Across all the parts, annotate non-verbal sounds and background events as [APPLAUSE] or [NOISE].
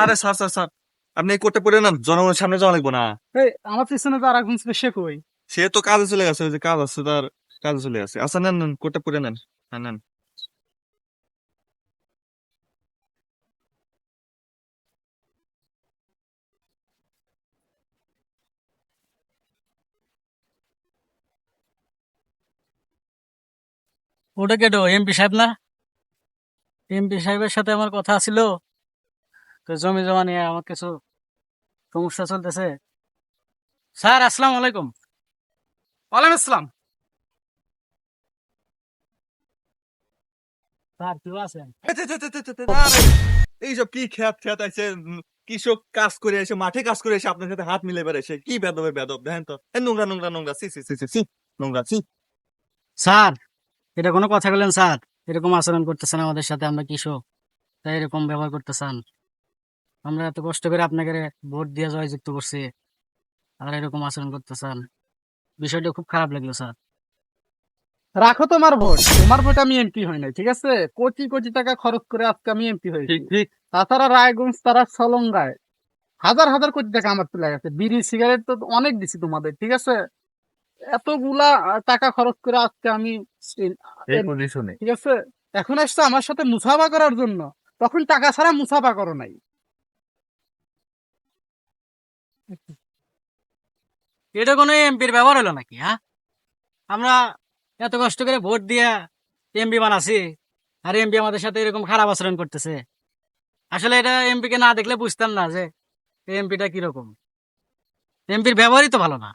আরে sir sir sir. আপনি এই কোটটা পরে নেন জনগণের সামনে যাওয়া লাগবো না। আমার পিছনে তো আর একজন ছিল সে কই? সে তো কাজে চলে গেছে ওই যে কাজ আছে তার কাজে চলে গেছে। আচ্ছা নেন নেন কোটটা পরে নেন। হ্যাঁ নেন। ওটা কেটো এমপি সাহেব না? এমপি সাহেবের সাথে আমার কথা ছিল। তো জমি জমা নিয়ে আমার কিছু সমস্যা চলতেছে। স্যার আসসালাম আলাইকুম। ওয়ালাইকুম আসসালাম। স্যার কেউ আছেন? এইসব কি খেত খেত আছে? কৃষক কাজ করে এসে মাঠে কাজ করে এসে আপনার সাথে হাত মিলে বেড়েছে কি বেদবে বেদব দেখেন তো। নোংরা নোংরা নোংরা সি সি সি সি সি নোংরা সি স্যার এটা কোনো কথা বললেন স্যার। এরকম আচরণ করতেছেন আমাদের সাথে আমরা কৃষক। তাই এরকম ব্যবহার করতেছেন আমরা এত কষ্ট করে আপনাকে ভোট দিয়ে জয়যুক্ত করছি। আর এরকম আচরণ করতেছেন। বিষয়টা খুব খারাপ লাগল স্যার। রাখো তোমার ভোট। তোমার ভোট আমি এমপি হই নাই ঠিক আছে? কোটি কোটি টাকা খরচ করে আজকে আমি এমপি ঠিক ঠিক। তাছাড়া রায়গঞ্জ তারা সলঙ্গায়। হাজার হাজার কোটি টাকা আমার তুলে গেছে। বিড়ি সিগারেট তো অনেক দিছি তোমাদের ঠিক আছে? এতগুলা টাকা খরচ করে আজকে আমি ঠিক আছে? এখন আসছে আমার সাথে মুসাফা করার জন্য। তখন টাকা ছাড়া মুসাফা করো নাই। এটা কোনো এমপির ব্যবহার হলো নাকি হ্যাঁ আমরা এত কষ্ট করে ভোট দিয়ে এমপি বানাছি আর এমপি আমাদের সাথে এরকম খারাপ আচরণ করতেছে আসলে এটা এমপি কে না দেখলে বুঝতাম না যে এমপিটা কীরকম এমপির ব্যবহারই তো ভালো না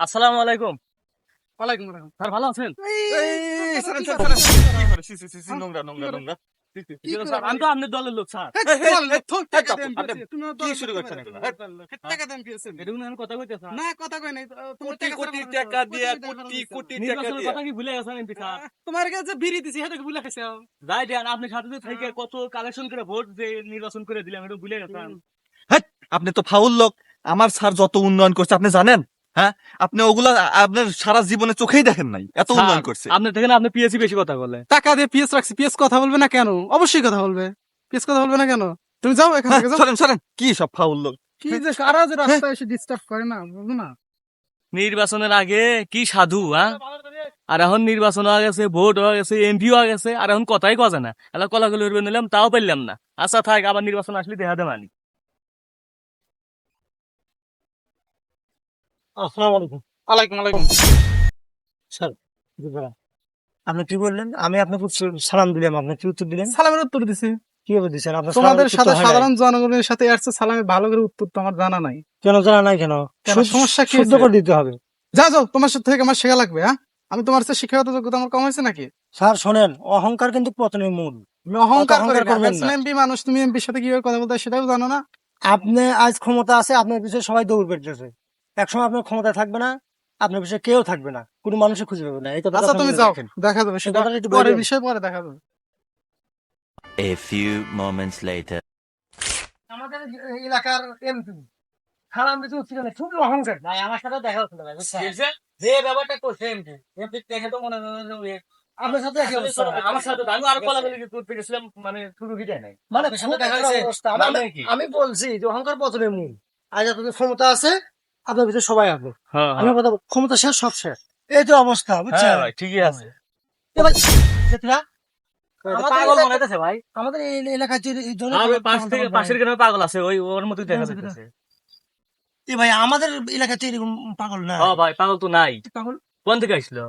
আসসালামু আলাইকুম ওয়ালাইকুম আসসালাম। স্যার ভালো আছেন এই সারেন সারেন সারেন কি করে সি সি সি সি নোংরা নোংরা নোংরা? আমি তো আপনার দলের লোক স্যার। এই, এই, বল, এই, থোক এই, টাকা চাপ, দেন আপনি কি শুরু করছেন কত টাকা দেন দিয়েছেন? এরকম আমি কথা কইতে স্যার। না কথা কই নাই কোটি কোটি টাকা দিয়া টাকা কোটি কোটি টাকা দিয়া। কথা কি ভুলে গেছেন এমপি স্যার। তোমার কাছে বিড়ি দিছি সেটা ভুলে গেছে যাই দেন আপনি সাথে থেকে কত কালেকশন করে ভোট যে নির্বাচন করে দিলাম এটা ভুলে গেছেন। আপনি তো ফাউল লোক। আমার স্যার যত উন্নয়ন করছে আপনি জানেন? হ্যাঁ? আপনি ওগুলা আপনার সারা জীবনে চোখেই দেখেন নাই। এত উন্নয়ন করছে। আপনি দেখেন আপনি পিএসসি বেশি কথা বলে টাকা দিয়ে পিএস রাখছি পিএস কথা বলবে না কেন? অবশ্যই কথা বলবে। পিএস কথা বলবে না কেন? তুমি যাও এখান হ্যাঁ, থেকে যাও। [LAUGHS] সরেন সরেন। কি সব ফাউল লোক? কি যে সারা যে রাস্তায় এসে ডিস্টার্ব করে না বুঝো না। নির্বাচনের আগে কি সাধু হ্যাঁ আর এখন নির্বাচন হয়ে গেছে ভোট হয়ে গেছে এমপি হয়ে গেছে আর এখন কথাই কথা না। এলা উঠবে নিলাম তাও পারলাম না। আচ্ছা থাক আবার নির্বাচন আসলে দেখা দে আসসালামু আলাইকুম আলাইকুম। আলাইকুম স্যার আপনি কি বললেন? আমি আপনাকে সালাম দিলাম। আপনি কি উত্তর দিলেন? সালামের উত্তর দিছি। কি দিচ্ছেন তোমাদের সাথে সাধারণ জনগণের সাথে আসছে সালামের ভালো করে উত্তর তো আমার জানা নাই। কেন জানা নাই কেন? কেন, সমস্যা কি শুদ্ধ করে দিতে হবে। যা যাও তোমার সাথে থেকে আমার শেখা লাগবে হ্যাঁ? আমি তোমার সাথে শিক্ষাগত যোগ্যতা আমার কম হয়েছে নাকি? স্যার শোনেন অহংকার কিন্তু পতনের মূল। অহংকার অহংকার করবেন না। এমপি মানুষ তুমি এমপির সাথে কীভাবে কথা বলতে সেটাও জানো না। আপনি আজ ক্ষমতা আছে আপনার পিছনে সবাই দৌড় পেতেছে একসময় আপনার ক্ষমতা থাকবে না আপনার পিছনে কেউ থাকবে না কোনো মানুষে খুঁজে পাবে না। এই আচ্ছা তুমি যাও দেখা যাবে সেটা একটু বলবেন? বিষয় পরে দেখা যাবে। A few moments later. আমাদের এলাকার এমপি খালাম না খুবই অহংকার। ভাই আমার সাথে দেখা হচ্ছিল ভাই বুঝছেন? যে ব্যাপারটা করছে এমপি এমপি দেখে তো মনে হয় যে আপনার সাথে আমার সাথে আমি আরও করতে গেছিলাম মানে শুরু হিটাই নাই মানে মানে আমি বলছি যে অহংকার পতনের মূল। আজ আপনাদের ক্ষমতা আছে আপনার ভিতরে সবাই আছে হ্যাঁ আমি কথা ক্ষমতা শেষ সব শেষ। এই তো অবস্থা বুঝছেন? ভাই ঠিকই আছে। পাগল মনে ভাই। আমাদের এই এলাকার যে এই জন্য আর ওই পাশ থেকে পাশের গ্রামে পাগল আছে ওই ওর মতোই দেখা যাচ্ছে এ ভাই আমাদের এলাকাতে এরকম পাগল না ও ভাই পাগল তো নাই। পাগল? কোন থেকে আসলো?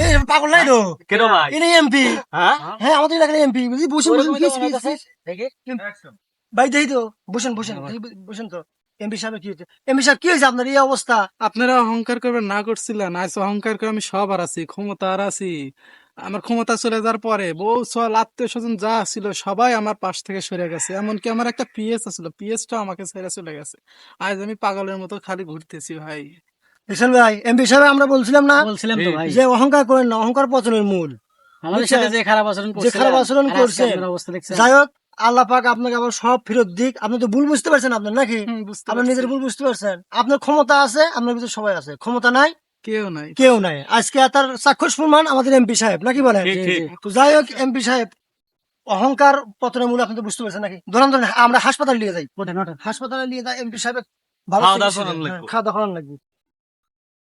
এ পাগল নাই তো? কেন ভাই? ইনি এমপি। হ্যাঁ? হ্যাঁ আমাদের এলাকার এমপি। বসুন বসুন ভাই দেখি তো। বসুন বসুন। এই বসুন তো। এমপি সাহেব কি হয়েছে? এমপি সাহেব কি হয়েছে আপনার এই অবস্থা? আপনারা অহংকার করবেন না করছিলেন। আজ অহংকার করে আমি সব আর আছি ক্ষমতা আর আছি। আমার ক্ষমতা চলে যাওয়ার পরে বউ সল আত্মীয় স্বজন যা ছিল সবাই আমার পাশ থেকে সরে গেছে। এমনকি আমার একটা পিএস ছিল পিএসটা আমাকে ছেড়ে চলে গেছে। আজ আমি পাগলের মতো খালি ঘুরতেছি ভাই। দেখছেন ভাই এমপি সাহেব আমরা বলছিলাম না? বলছিলাম তো ভাই। যে অহংকার করেন না অহংকার পতনের মূল। আমাদের সাথে যে খারাপ আচরণ করছে খারাপ আচরণ করছে। অবস্থা যাই হোক আল্লাহ পাক আপনাকে আবার সব ফেরত দিক। আপনি তো ভুল বুঝতে পারছেন আপনার নাকি? আপনার নিজের ভুল বুঝতে পারছেন। আপনার ক্ষমতা আছে আপনার ভিতরে সবাই আছে। ক্ষমতা নাই? কেউ নাই। কেউ নাই। আজকে তার চাক্ষুষ প্রমাণ আমাদের এমপি সাহেব নাকি বলেন? ঠিক ঠিক তো যাই হোক এমপি সাহেব অহংকার পতনের মূল আপনি তো বুঝতে পারছেন নাকি? ধরেন ধরেন আমরা হাসপাতালে নিয়ে যাই। হাসপাতালে নিয়ে যাই এমপি সাহেব ভালো খাওয়া দাওয়া। লাগবে। লাগবে।